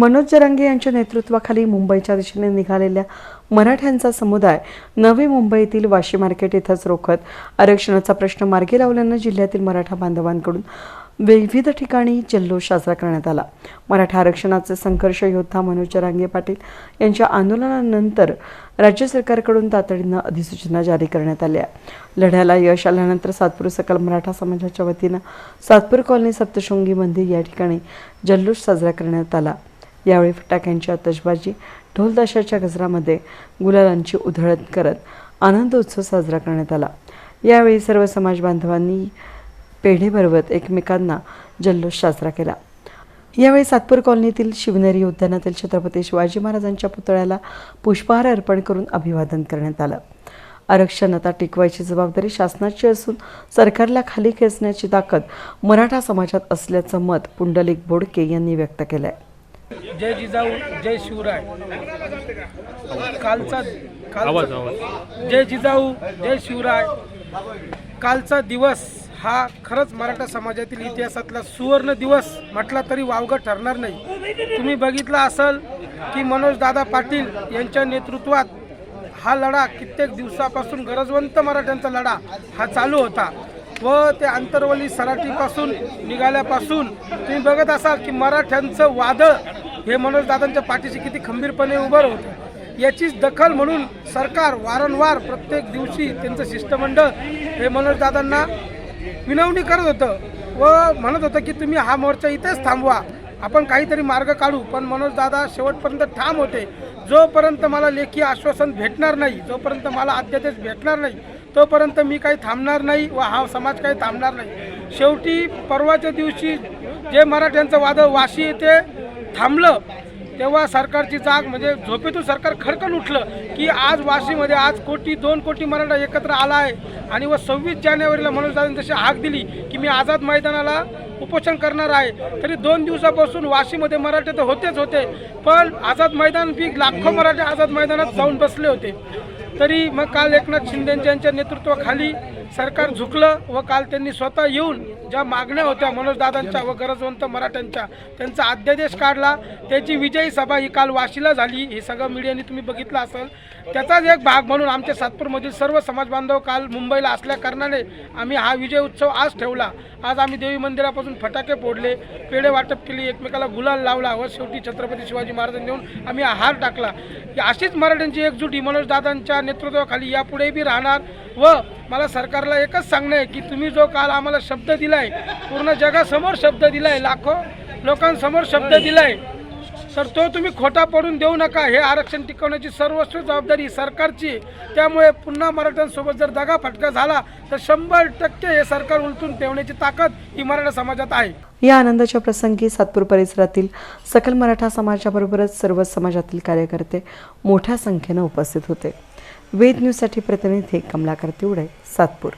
मनोज जरांगे यांच्या नेतृत्वाखाली मुंबईच्या दिशेने निघालेल्या मराठ्यांचा समुदाय नवी मुंबईतील वाशी मार्केट इथंच रोखत आरक्षणाचा प्रश्न मार्गी लावल्यानं जिल्ह्यातील मराठा बांधवांकडून विविध ठिकाणी जल्लोष साजरा करण्यात आला. मराठा आरक्षणाचे संघर्ष योद्धा मनोज जरांगे पाटील यांच्या आंदोलनानंतर राज्य सरकारकडून तातडीनं अधिसूचना जारी करण्यात आल्या. लढ्याला यश आल्यानंतर सातपूर सकल मराठा समाजाच्या वतीनं सातपूर कॉलनी सप्तशृंगी मंदिर या ठिकाणी जल्लोष साजरा करण्यात आला. यावेळी फटाक्यांची आतषबाजी ढोलताशाच्या गजरामध्ये गुलालांची उधळण करत आनंदोत्सव साजरा करण्यात आला. यावेळी सर्व समाज बांधवांनी पेढे भरवत एकमेकांना जल्लोष साजरा केला. यावेळी सातपूर कॉलनीतील शिवनेरी उद्यानातील छत्रपती शिवाजी महाराजांच्या पुतळ्याला पुष्पहार अर्पण करून अभिवादन करण्यात आलं. आरक्षण आता टिकवायची जबाबदारी शासनाची असून सरकारला खाली खेचण्याची ताकद मराठा समाजात असल्याचं मत पुंडलिक बोडके यांनी व्यक्त केलं आहे जय जिजाऊ जय शिवराय. कालचा कालचा जय जिजाऊ जय शिवराय. कालचा दिवस हा खरंच मराठा समाजातील इतिहासातला सुवर्ण दिवस म्हटला तरी वावगं ठरणार नाही. तुम्ही बघितलं असल की मनोज दादा पाटील यांच्या नेतृत्वात हा लढा कित्येक दिवसापासून गरजवंत मराठ्यांचा लढा हा चालू होता व ते आंतरवली सराटीपासून निघाल्यापासून तुम्ही बघत असाल की मराठ्यांचं वादळ हे मनोज दादांच्या पाठीशी किती खंबीरपणे उभं होतं याचीच दखल म्हणून सरकार वारंवार प्रत्येक दिवशी त्यांचं शिष्टमंडळ हे मनोज दादांना विनवणी करत होतं व म्हणत होतं की तुम्ही हा मोर्चा इथेच थांबवा. आपण काहीतरी मार्ग काढू पण मनोज दादा शेवटपर्यंत ठाम होते. जोपर्यंत मला लेखी आश्वासन भेटणार नाही जोपर्यंत मला अध्यादेश भेटणार नाही तोपर्यंत मी काही थांबणार नाही व हा समाज काही थांबणार नाही. शेवटी परवाच्या दिवशी जे मराठ्यांचं वादळ वाशी येते थांबलं तेव्हा सरकारची जाग म्हणजे झोपेतून सरकार खडकन उठलं की आज वाशीमध्ये आज कोटी दोन कोटी मराठा एकत्र आला आहे आणि व सव्वीस जानेवारीला मनोज दादांनी जशी हाक दिली की मी आझाद मैदानाला उपोषण करणार आहे तरी दोन दिवसापासून वाशीमध्ये मराठे तर होतेच होते पण आझाद मैदान बी लाखो मराठे आझाद मैदानात जाऊन बसले होते. तरी मग काल एकनाथ शिंदे यांच्या नेतृत्वाखाली सरकार झुकलं व काल त्यांनी स्वतः येऊन ज्या मागण्या होत्या मनोजदादांच्या व गरजवंत मराठ्यांच्या त्यांचा अध्यादेश काढला. त्याची विजयी सभा ही काल वाशीला झाली. हे सगळं मीडियाने तुम्ही बघितलं असेल. त्याचाच एक भाग म्हणून आमच्या सातपूरमधील सर्व समाजबांधव काल मुंबईला असल्या कारणाने आम्ही हा विजय उत्सव आज ठेवला. आज आम्ही देवी मंदिरापासून फटाके फोडले पेढे वाटप केली एकमेकाला गुलाल लावला व शेवटी छत्रपती शिवाजी महाराजांनी देऊन आम्ही हार टाकला. अशीच मराठ्यांची एकजूट ही मनोजदादांच्या नेतृत्वाखाली यापुढेही राहणार व मला सरकारला एकच सांगणं आहे की तुम्ही जो काल आम्हाला शब्द दिला दिलाय. पूर्ण जगासमोर शब्द दिलाय लाखो लोकांसमोर शब्द दिलाय. तर तो तुम्ही खोटा पडून देऊ नका. हे आरक्षण टिकवण्याची सर्वस्व जबाबदारी सरकारची. त्यामुळे पुन्हा मराठ्यांसोबत जर दगा फटका झाला तर शंभर टक्के हे सरकार उलटून ठेवण्याची ताकद ही मराठा समाजात आहे. या आनंदाच्या प्रसंगी सातपूर परिसरातील सकल मराठा समाजाबरोबरच सर्व समाजातील कार्यकर्ते मोठ्या संख्येनं उपस्थित होते. वेद न्यूजसाठी प्रतिनिधी कमलाकर तिवडे सातपूर.